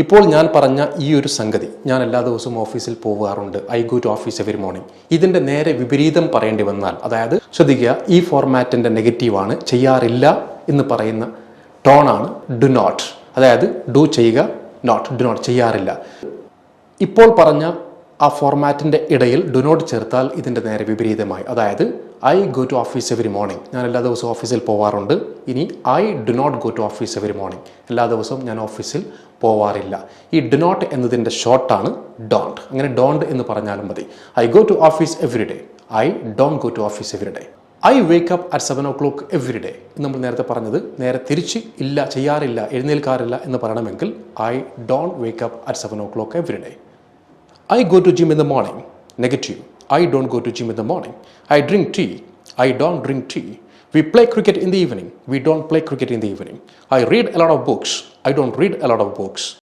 ഇപ്പോൾ ഞാൻ പറഞ്ഞ ഈ ഒരു സംഗതി ഞാൻ എല്ലാ ദിവസവും ഓഫീസിൽ പോകാറുണ്ട് I go to office every morning ഇതിന്റെ നേരെ വിപരീതം പറയേണ്ടി വന്നാൽ അതായത് ശ്രദ്ധിക്കുക ഈ ഫോർമാറ്റിന്റെ നെഗറ്റീവാണ് ചെയ്യാറില്ല എന്ന് പറയുന്ന ടോണാണ് ഡു നോട്ട് അതായത് ഡു ചെയ്യുക നോട്ട് ഡു നോട്ട് ചെയ്യാറില്ല. ഇപ്പോൾ പറഞ്ഞ ആ ഫോർമാറ്റിന്റെ ഇടയിൽ ഡു നോട്ട് ചേർത്താൽ ഇതിന്റെ നേരെ വിപരീതമായി. അതായത് I go to office every morning ഞാൻ എല്ലാ ദിവസവും ഓഫീസിൽ പോവാറുണ്ട്. ഇനി I do not go to office every morning എല്ലാ ദിവസവും ഞാൻ ഓഫീസിൽ പോവാറില്ല. ഈ ഡു നോട്ട് എന്നതിന്റെ ഷോർട്ടാണ് ഡോണ്ട് അങ്ങനെ ഡോണ്ട് എന്ന് പറഞ്ഞാലും മതി. I go to office every day I don't go to office every day I wake up at seven o'clock every day നമ്മൾ നേരത്തെ പറഞ്ഞത് നേരെ തിരിച്ച് ഇല്ല ചെയ്യാറില്ല എഴുന്നേൽക്കാറില്ല എന്ന് പറയണമെങ്കിൽ I don't wake up at seven o'clock every day I go to gym in the morning. Negative. I don't go to gym in the morning. I drink tea. I don't drink tea. We play cricket in the evening. We don't play cricket in the evening. I read a lot of books. I don't read a lot of books.